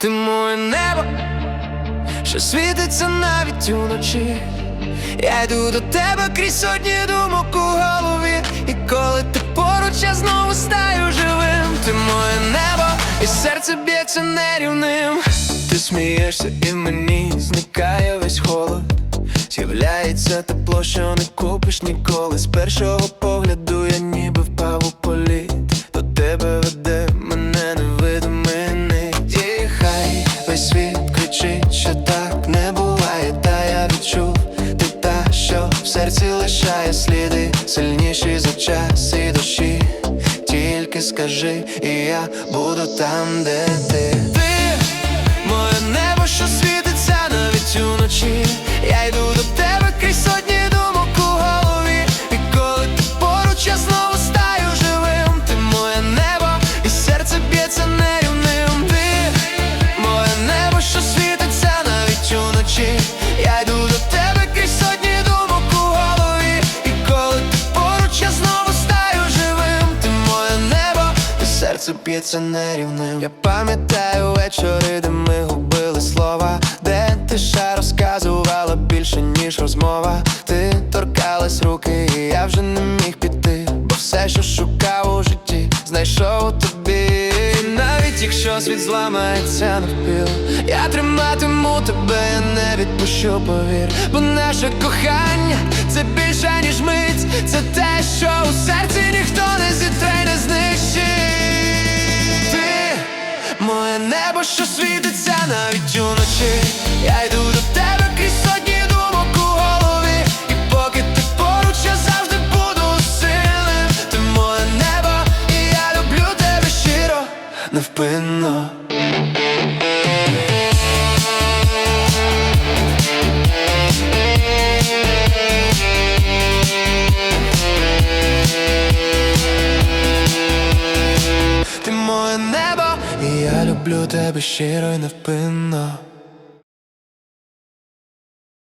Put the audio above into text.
Ти моє небо, що світиться навіть уночі. Я йду до тебе крізь сотні думок у голові. І коли ти поруч, я знову стаю живим. Ти моє небо, і серце б'ється нерівним. Ти смієшся, і мені зникає весь холод. З'являється тепло, що не купиш ніколи. З першого погляду я ніби впав у весь світ кричить, що так не буває, та я відчув ти та, що в серці лишає сліди, сильніші за час і душі. Тільки скажи, і я буду там, де ти. Серце б'ється нерівним. Я пам'ятаю вечори, де ми губили слова, де тиша розказувала більше, ніж розмова. Ти торкалась руки, і я вже не міг піти. Бо все, що шукав у житті, знайшов у тобі. Навіть якщо світ зламається навпіл, я триматиму тебе, я не відпущу, повір. Бо наше кохання це більше, ніж мить, це те, що у серці ніхто небо, що світиться навіть уночі. Я йду до тебе крізь сотні думок у голові. І поки ти поруч, я завжди буду сильним. Ти моє небо, і я люблю тебе щиро, невпинно. Люблю тебе щиро і невпинно.